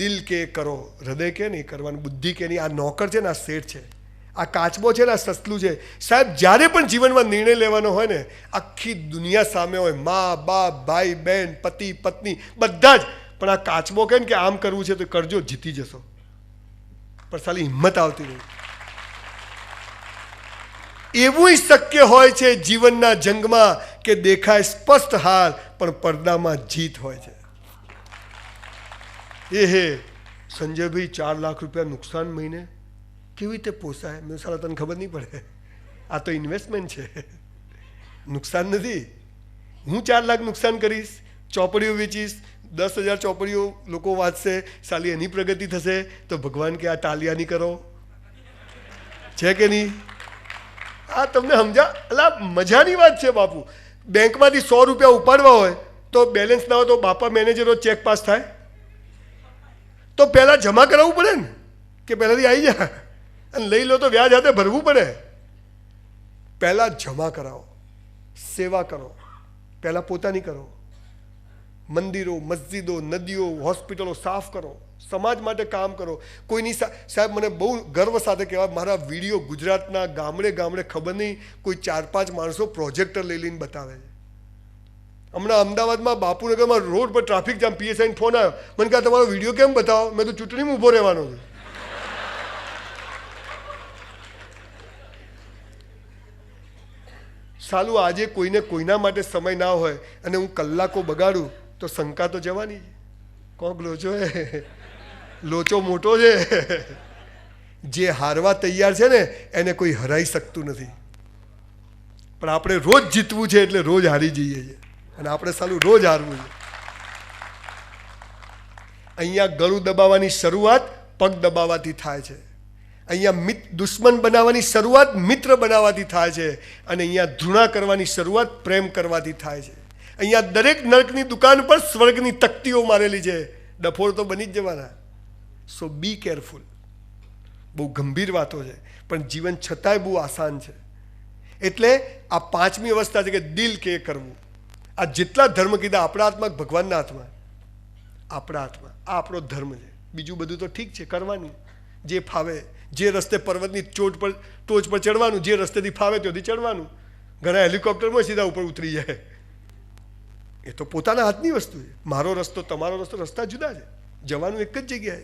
દિલ કે કરો, હૃદય કે નહીં કરવાનું, બુદ્ધિ કે નહીં, આ નોકર છે ને, આ શેઠ છે. આ કાચબો છે ને, આ સસલું છે. સાહેબ, જ્યારે પણ જીવનમાં નિર્ણય લેવાનો હોય ને, આખી દુનિયા સામે હોય, મા, બાપ, ભાઈ, બહેન, પતિ, પત્ની, બધા જ. પણ આ કાચબો કહે ને કે આમ કરવું છે તો કરજો, જીતી જશો. પણ સાલી હિંમત આવતી નહીં. એવું શક્ય હોય છે જીવનના જંગમાં કે દેખાય સ્પષ્ટ હાર પણ પડદામાં જીત હોય છે. એ હે, સંજયભાઈ ચાર લાખ રૂપિયા નુકસાન મહિને કેવી રીતે પોસાય? મેં સાલા તને ખબર નહીં પડે. આ તો ઇન્વેસ્ટમેન્ટ છે. નુકસાન નથી. હું ચાર લાખ નુકસાન કરીશ, ચોપડીઓ વેચીશ, દસ હજાર ચોપડીઓ લોકો વાંચશે, સાલી એની પ્રગતિ થશે, તો ભગવાન કે આ તાલિયા નહીં કરો. છે કે નહીં? આ તમને સમજા, અલા, મજાની વાત છે બાપુ. બેંકમાંથી સો રૂપિયા ઉપાડવા હોય, તો બેલેન્સ ના હોય તો બાપા મેનેજરો ચેક પાસ થાય. તો પહેલાં જમા કરાવવું પડે ને? કે પહેલાંથી આવી જા. અને લઈ લો તો વ્યાજ હાથે ભરવું પડે. પહેલાં જમા કરાવો. સેવા કરો. પહેલાં પોતાની કરો. મંદિરો, મસ્જિદો, નદીઓ, હોસ્પિટલો સાફ કરો. સમાજ માટે કામ કરો. કોઈની સાહેબ, મને બહુ ગર્વ સાથે કહેવાય મારા વીડિયો ગુજરાતના ગામડે ગામડે ખબર નહીં, કોઈ ચાર પાંચ માણસો પ્રોજેક્ટર લઈ લઈને બતાવે છે. હમણાં અમદાવાદમાં બાપુનગરમાં રોડ પર ટ્રાફિક જામ પીએસઆઈ ફોન આવ્યો. મને કહે, તમારો વીડિયો કેમ બતાવો? મેં તો ચૂંટણીમાં ઊભો રહેવાનો છું. સાલું, આજે કોઈને કોઈના માટે સમય ના હોય અને હું કલાકો બગાડું, તો શંકા તો જવાની. કોક લોચો હે લોચો મોટો છે. જે હારવા તૈયાર છે ને, એને કોઈ હરાઈ શકતું નથી. પણ આપણે રોજ જીતવું છે એટલે રોજ હારી જઈએ છીએ. અને આપણે સાલું રોજ હારવું છે. અહીંયા ગળું દબાવવાની શરૂઆત પગ દબાવવાથી થાય છે. અહીંયા મિત, દુશ્મન બનાવવાની શરૂઆત મિત્ર બનાવવાથી થાય છે અને અહીંયા ધૃણા કરવાની શરૂઆત પ્રેમ કરવાથી થાય છે. અહીંયા દરેક નર્કની દુકાન પર સ્વર્ગની તકતીઓ મારેલી છે. ડફોળ તો બની જ જવાના. સો બી કેરફુલ બહુ ગંભીર વાતો છે. પણ જીવન છતાંય બહુ આસાન છે. એટલે આ પાંચમી અવસ્થા છે કે દિલ કે કરવું. આ જેટલા ધર્મ કીધા આપણા હાથમાં ભગવાનના હાથમાં? આપણા હાથમાં. આ આપણો ધર્મ છે. બીજું બધું તો ઠીક છે, કરવાનું. જે ફાવે, જે રસ્તે પર્વતની ચોટ પર, ટોચ પર ચડવાનું, જે રસ્તેથી ફાવે ત્યાંથી ચડવાનું. ઘણા હેલિકોપ્ટરમાં સીધા ઉપર ઉતરી જાય. એ તો પોતાના હાથની વસ્તુ છે. મારો રસ્તો, તમારો રસ્તો રસ્તા જુદા છે. જવાનું એક જ જગ્યાએ.